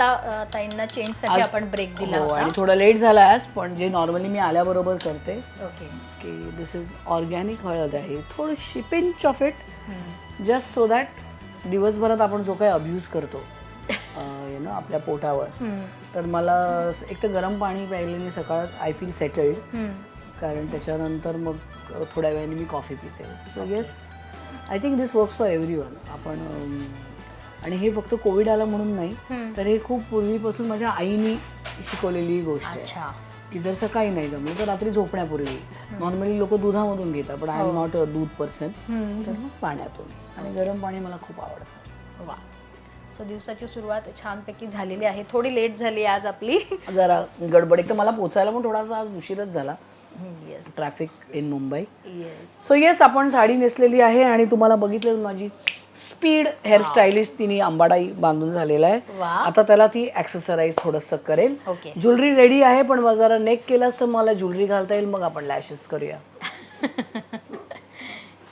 आत्ता ताईंना चेंजसाठी आज- आपण ब्रेक दिला हो होता. आणि थोडा लेट झाला आज पण जे नॉर्मली मी आल्याबरोबर करते ओके की दिस इज ऑर्गॅनिक हळद आहे. थोडीशी pinch of it just so that दिवसभरात आपण जो काही अब्यूज करतो यु नो आपल्या पोटावर तर मला एक तर गरम पाणी प्यायल्याने सकाळ आय फील सेटल्ड कारण त्याच्यानंतर मग थोड्या वेळाने मी कॉफी पिते. So yes I think this works for everyone आपण अम, आणि हे फक्त कोविड आला म्हणून नाही तर हे खूप पूर्वीपासून माझ्या आईनी शिकवलेली गोष्ट आहे. की जर सकाळी नाही जमलं तर रात्री झोपण्यापूर्वी. नॉर्मली लोक दुधामधून घेतात पण आय एम नॉट अ दूध पर्सन तर मग पाण्यातून. आणि गरम पाणी मला खूप आवडतं. वा. सो दिवसाची सुरुवात छानपैकी झालेली आहे. थोडी लेट झाली आज आपली. जरा गडबड. एक तर मला पोचायला पण थोडासा आज उशीरच झाला. Yes traffic in Mumbai yes so yes आपण साडी नेसलेली आहे आणि तुम्हाला बघितलं माझी स्पीड हेअरस्टाईलिस्ट तिने अंबाडाई बांधून झालेला आहे. आता त्याला ती ॲक्सेसराईज थोडंसं करेल. ज्वेलरी रेडी आहे पण मग जरा नेक केलास तर मला ज्वेलरी घालता येईल मग आपण लॅशेस करूया.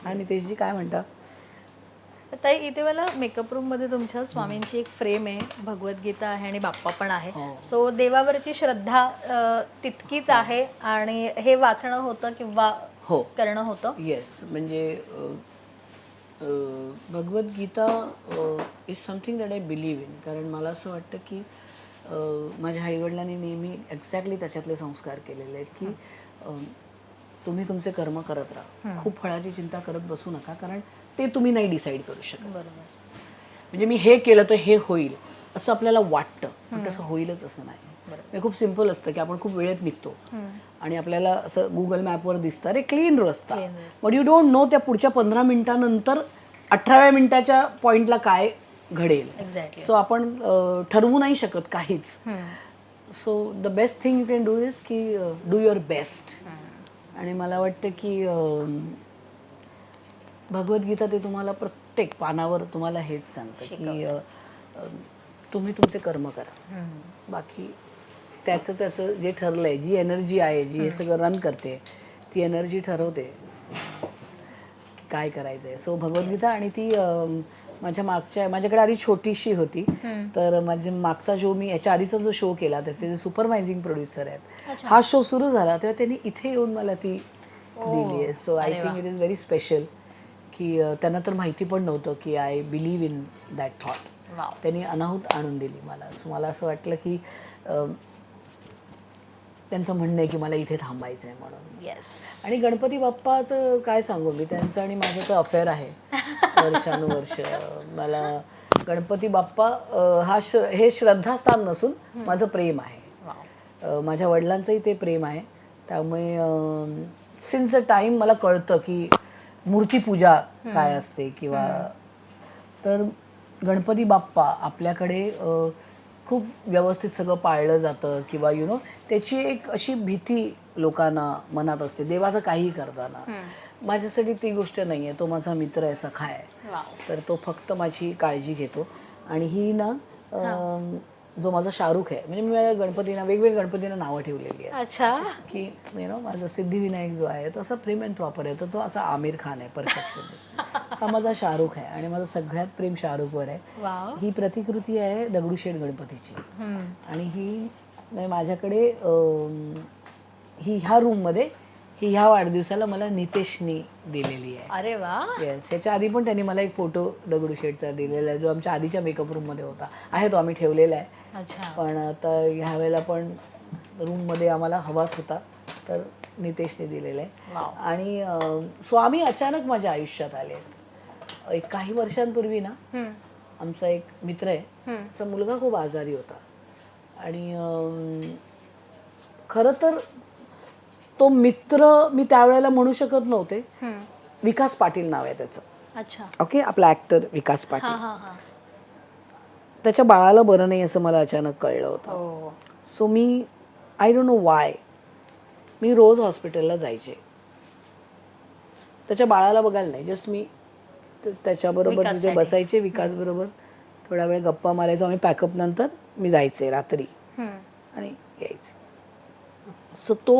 आणि तेजी काय म्हणता? ताई इथे मला मेकअप रूममध्ये तुमच्या स्वामींची एक फ्रेम आहे भगवद्गीता आहे आणि बाप्पा पण आहे. हो. सो देवावरची श्रद्धा तितकीच आहे आणि हे वाचणं होतं किंवा हो. करणं होतं? येस म्हणजे Bhagavad Gita is something that I believe in कारण मला असं वाटतं की माझ्या आईवडिलांनी नेहमी एक्झॅक्टली त्याच्यातले संस्कार केलेले आहेत की तुम्ही तुमचे कर्म करत राहा. खूप फळाची चिंता करत बसू नका कारण ते तुम्ही नाही डिसाईड करू शकत. बरोबर. म्हणजे मी हे केलं तर हे होईल असं आपल्याला वाटतं. पण तसं होईलच असं नाही. हे खूप सिंपल असतं की आपण खूप वेळेत निघतो. आणि आपल्याला असं गुगल मॅपवर दिसतं. अरे क्लीन रस्ता. बट यू डोंट नो त्या पुढच्या पंधरा मिनिटानंतर अठराव्या मिनिटाच्या पॉईंटला काय घडेल. सो आपण ठरवू नाही शकत काहीच. So the best thing you can do is की डू युअर बेस्ट आणि मला वाटतं की भगवद्गीता ते तुम्हाला प्रत्येक पानावर तुम्हाला हेच सांगतं की तुम्ही तुमचे कर्म करा. बाकी त्याचं त्याचं जे ठरलं आहे जी एनर्जी आहे जी हे सगळं रन करते ती एनर्जी ठरवते. काय करायचं आहे सो भगवद्गीता आणि ती माझ्या मागच्या माझ्याकडे आधी छोटीशी होती. तर माझे मागचा शो मी याच्या आधीचा जो शो केला त्याचे जे सुपरवायझिंग प्रोड्युसर आहेत हा शो सुरू झाला तेव्हा त्यांनी इथे येऊन मला ती दिली आहे. So I think it is very special की त्यांना तर माहिती पण नव्हतं की I believe in that thought त्यांनी अनाहूत आणून दिली मला. सो मला असं वाटलं की त्यांचं म्हणणं आहे की मला इथे थांबायचं आहे म्हणून. येस आणि गणपती बाप्पाचं काय सांगू मी? त्यांचं आणि माझं तर अफेअर आहे. वर्षानुवर्ष. मला गणपती बाप्पा हा श हे श्रद्धास्थान नसून माझं प्रेम आहे. माझ्या वडिलांचंही ते प्रेम आहे. त्यामुळे सिन्स द टाईम मला कळतं की मूर्तीपूजा काय असते किंवा तर गणपती बाप्पा आपल्याकडे खूप व्यवस्थित सगळं पाळलं जातं किंवा यु नो त्याची एक अशी भीती लोकांना मनात असते देवाचं काहीही करताना. माझ्यासाठी ती गोष्ट नाही आहे तो माझा मित्र आहे सखा आहे. तर तो फक्त माझी काळजी घेतो. आणि ही ना जो माझा शाहरुख आहे. म्हणजे मी माझ्या गणपतींना वेगवेगळ्या गणपतींना नावं ठेवलेली आहेत. अच्छा. की यु नो माझा सिद्धिविनायक जो आहे तो असा प्रेम अँड प्रॉपर आहे. तर तो असा आमिर खान आहे परफेक्शनिस्ट हा माझा शाहरुख आहे आणि माझं सगळ्यात प्रेम शाहरुखवर आहे. ही प्रतिकृती आहे दगडूशेठ गणपतीची. आणि ही म्हणजे माझ्याकडे ही ह्या रूममध्ये ही ह्या वाढदिवसाला मला नितेशनी दिलेली आहे. अरे वा. येस याच्या आधी पण त्यांनी मला एक फोटो दगडूशेठचा दिलेला आहे जो आमच्या आधीच्या मेकअप रूममध्ये होता. आहे तो आम्ही ठेवलेला आहे. अच्छा. पण आता ह्या वेळेला पण रूममध्ये आम्हाला हवाच होता तर नितेशने दिलेला आहे. आणि अं, स्वामी अचानक माझ्या आयुष्यात आले आहेत. एक काही वर्षांपूर्वी ना हम्म. आमचा एक मित्र आहे हम्म. त्याचा मुलगा खूप आजारी होता. आणि खरं तर तो मित्र मी त्यावेळेला म्हणू शकत नव्हते. विकास पाटील नाव आहे त्याचं. अच्छा. ओके? आपला ॲक्टर विकास पाटील. हा हा हा. त्याच्या बाळाला बरं नाही असं मला अचानक कळलं होतं. हो. सो मी आय डोंट नो वाय मी रोज हॉस्पिटलला जायचे. त्याच्या बाळाला बघायला नाही जस्ट मी त्याच्याबरोबर तिथे विकाससाठी. बसायचे विकासबरोबर थोडा वेळ गप्पा मारायचो. आम्ही पॅकअप नंतर मी जायचे रात्री. आणि यायचे. सो तो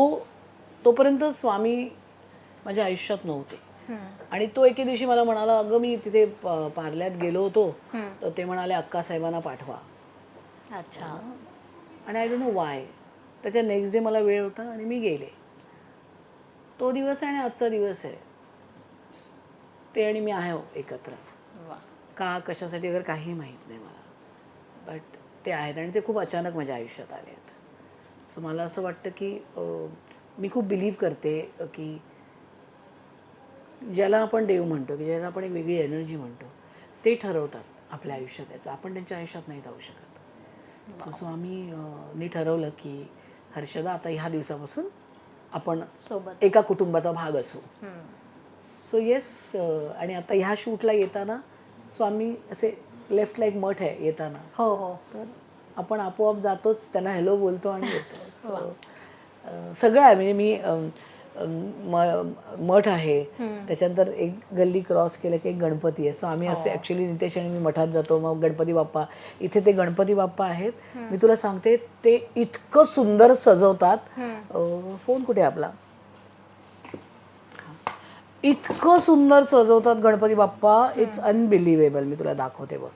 तोपर्यंत स्वामी माझ्या आयुष्यात नव्हते. आणि तो एके दिवशी मला म्हणाला अगं मी तिथे पार्ल्यात गेलो होतो. तर ते म्हणाले अक्का साहेबांना पाठवा. अच्छा. आणि आय डोंट नो वाय त्याच्या नेक्स्ट डे मला वेळ होता आणि मी गेले. तो दिवस आहे आणि आजचा दिवस आहे. ते आणि मी आहे एकत्र. का कशासाठी वगैरे काही माहीत नाही मला. बट ते आहेत आणि ते खूप अचानक माझ्या आयुष्यात आले आहेत. सो मला असं वाटतं की मी खूप बिलीव्ह करते की ज्याला आपण देव म्हणतो की ज्याला आपण एक वेगळी एनर्जी म्हणतो ते ठरवतात आपल्या आयुष्यात याचं. आपण त्यांच्या आयुष्यात नाही जाऊ शकत. सो सो आम्ही नी ठरवलं की हर्षदा आता ह्या दिवसापासून आपण सोबत. एका कुटुंबाचा भाग असू. सो येस आणि आता ह्या शूटला येताना स्वामी असे लेफ्टला एक मठ आहे येताना. हो हो. तर आपण आपोआप जातोच त्यांना हॅलो बोलतो आणि येतो. सो सगळं आहे. म्हणजे मी मठ आहे. त्याच्यानंतर एक गल्ली क्रॉस केलं की एक गणपती आहे. सो आम्ही असे ॲक्च्युली नितेश आणि मी मठात जातो. मग गणपती बाप्पा इथे ते गणपती बाप्पा आहेत. मी तुला सांगते ते इतकं सुंदर सजवतात. अं, फोन कुठे आहे आपला? इतकं सुंदर सजवतात गणपती बाप्पा. इट्स अनबिलिव्हेबल मी तुला दाखवते बघ.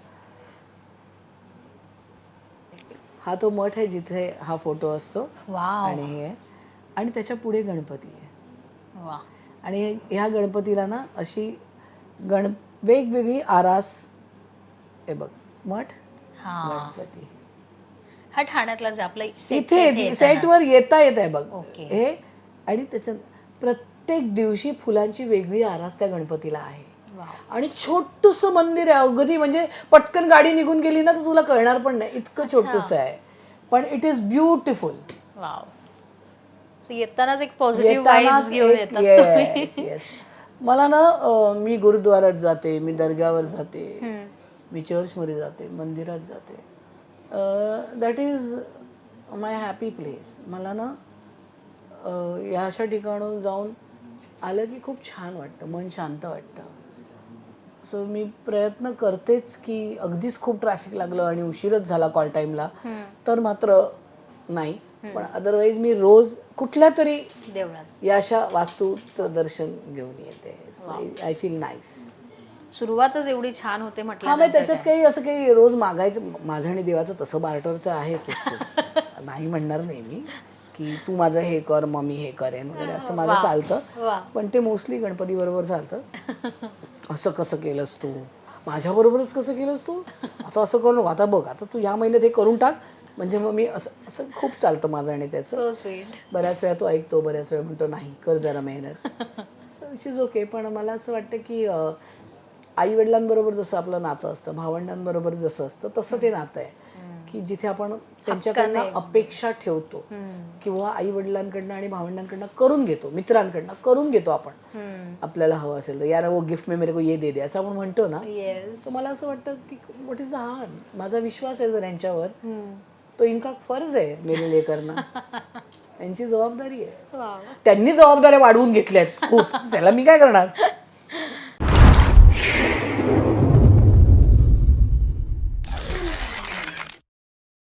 हा तो मठ आहे जिथे हा फोटो असतो आणि हे आहे. आणि त्याच्या पुढे गणपती आहे वा आणि ह्या गणपतीला ना अशी गण वेगवेगळी आरास हे बघ मठ हा गणपती हा ठाण्यातलाच आपला इथे. सेटवर येता येत आहे बघ ओके. हे आणि त्याच्यात प्रत्येक दिवशी फुलांची वेगळी आरास त्या गणपतीला आहे. आणि छोटूस मंदिर आहे. अगदी म्हणजे पटकन गाडी निघून गेली ना तर तुला कळणार पण नाही. इतकं छोटूस आहे. पण it is beautiful wow So येतानाच एक पॉझिटिव्ह वाईब्स घेऊन येतात तुम्ही. मला ना अं, मी गुरुद्वारात जाते मी दर्ग्यावर जाते हम्म. मी चर्चमध्ये जाते मंदिरात जाते. That is my happy place मला ना अं, या अशा ठिकाणून जाऊन आलं की खूप छान वाटतं मन शांत वाटतं. सो मी प्रयत्न करतेच की अगदीच खूप ट्रॅफिक लागलं आणि उशीरच झाला कॉल टाईमला तर मात्र नाही. पण अदरवाईज मी रोज कुठल्या तरी या अशा वास्तूचं दर्शन घेऊन येते. आय फील नाईस सुरुवातच एवढी छान होते हा म्हटलं त्याच्यात काही असं काही रोज मागायचं माझं आणि देवाचं तसं बार्टरचं आहे सिस्टम नाही म्हणणार नाही मी की तू माझं हे कर मग मी हे करेन वगैरे असं माझं चालतं. पण ते मोस्टली गणपती बरोबर चालतं. असं कसं केलंस तू? माझ्याबरोबरच कसं केलंस तू? आता असं करू नको. आता बघ आता तू या महिन्यात हे करून टाक. म्हणजे मग मी असं असं खूप चालतं माझं आणि त्याचं. बऱ्याच वेळा तो ऐकतो बऱ्याच वेळा म्हणतो नाही कर जरा मेहनत. सो इज ओके पण मला असं वाटतं की आई वडिलांबरोबर जसं आपलं नातं असतं भावंडांबरोबर जसं असतं तसं ते नातं आहे. की जिथे आपण त्यांच्याकडनं अपेक्षा ठेवतो किंवा आई वडिलांकडनं आणि भावंडांकडनं करून घेतो मित्रांकडनं करून घेतो आपण. आपल्याला हवं असेल तर यार वो गिफ्ट में मेरे को ये दे दे. असं आपण म्हणतो ना तर मला असं वाटतं की वॉट इज द हार्म माझा विश्वास आहे जर यांच्यावर तो इनका फर्ज आहे मेरे लिए करणं. त्यांची जबाबदारी आहे. त्यांनी जबाबदाऱ्या वाढवून घेतल्या आहेत खूप. त्याला मी काय करणार?